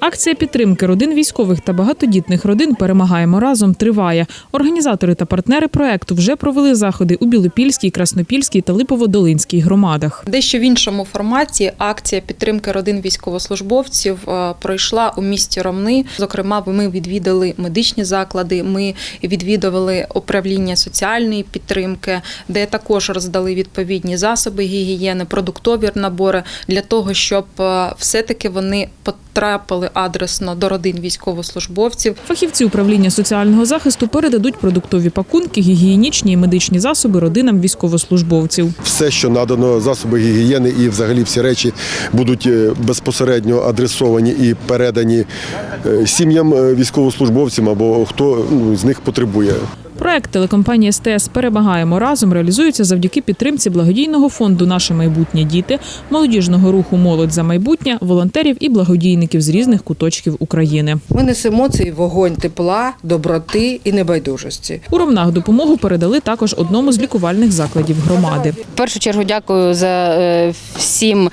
Акція підтримки родин військових та багатодітних родин Перемагаємо разом триває. Організатори та партнери проекту вже провели заходи у Білопільській, Краснопільській та Липоводолинській громадах. Дещо в іншому форматі акція підтримки родин військовослужбовців е, пройшла у місті Ромни. Зокрема, ми відвідали медичні заклади. Ми відвідували управління соціальної підтримки, де також роздали відповідні засоби гігієни, продуктові набори для того, щоб е, все-таки вони потрапили адресно до родин військовослужбовців. Фахівці управління соціального захисту передадуть продуктові пакунки, гігієнічні і медичні засоби родинам військовослужбовців. все, що надано засоби гігієни, і взагалі всі речі будуть е, безпосередньо адресовані і передані е, сім'ям е, військовослужбовцям або хто ну, з них потребує. Проект телекомпанії СТС Перемагаємо разом реалізується завдяки підтримці благодійного фонду Наше майбутнє діти, молодіжного руху Молодь за майбутнє, волонтерів і благодійників з різних куточків України. Ми несемо цей вогонь тепла, доброти і небайдужості. У Ромнах допомогу передали також одному з лікувальних закладів громади. В першу чергу дякую за е, всім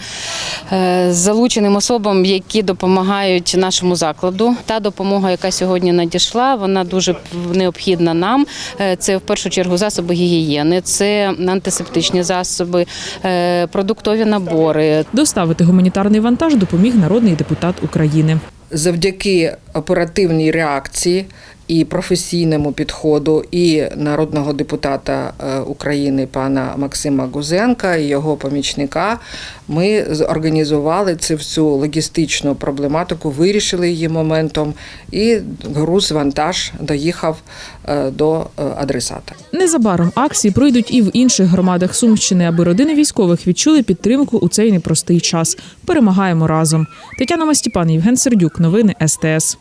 е, залученим особам, які допомагають нашому закладу. Та допомога, яка сьогодні надійшла, вона дуже необхідна нам. Е, Це в першу чергу засоби гігієни, це антисептичні засоби, е, продуктові набори, Доставити гуманітарний вантаж допоміг народний депутат України. Завдяки оперативній реакції і професійному підходу і народного депутата е, України пана Максима Гузенка і його помічника ми зорганізували цю всю логістичну проблематику, вирішили її моментом, і груз вантаж доїхав е, до е, адресата. Незабаром акції пройдуть і в інших громадах Сумщини, аби родини військових відчули підтримку у цей непростий час. Перемагаємо разом. Тетяна Мастіпан, Євген Сердюк. Новини СТС.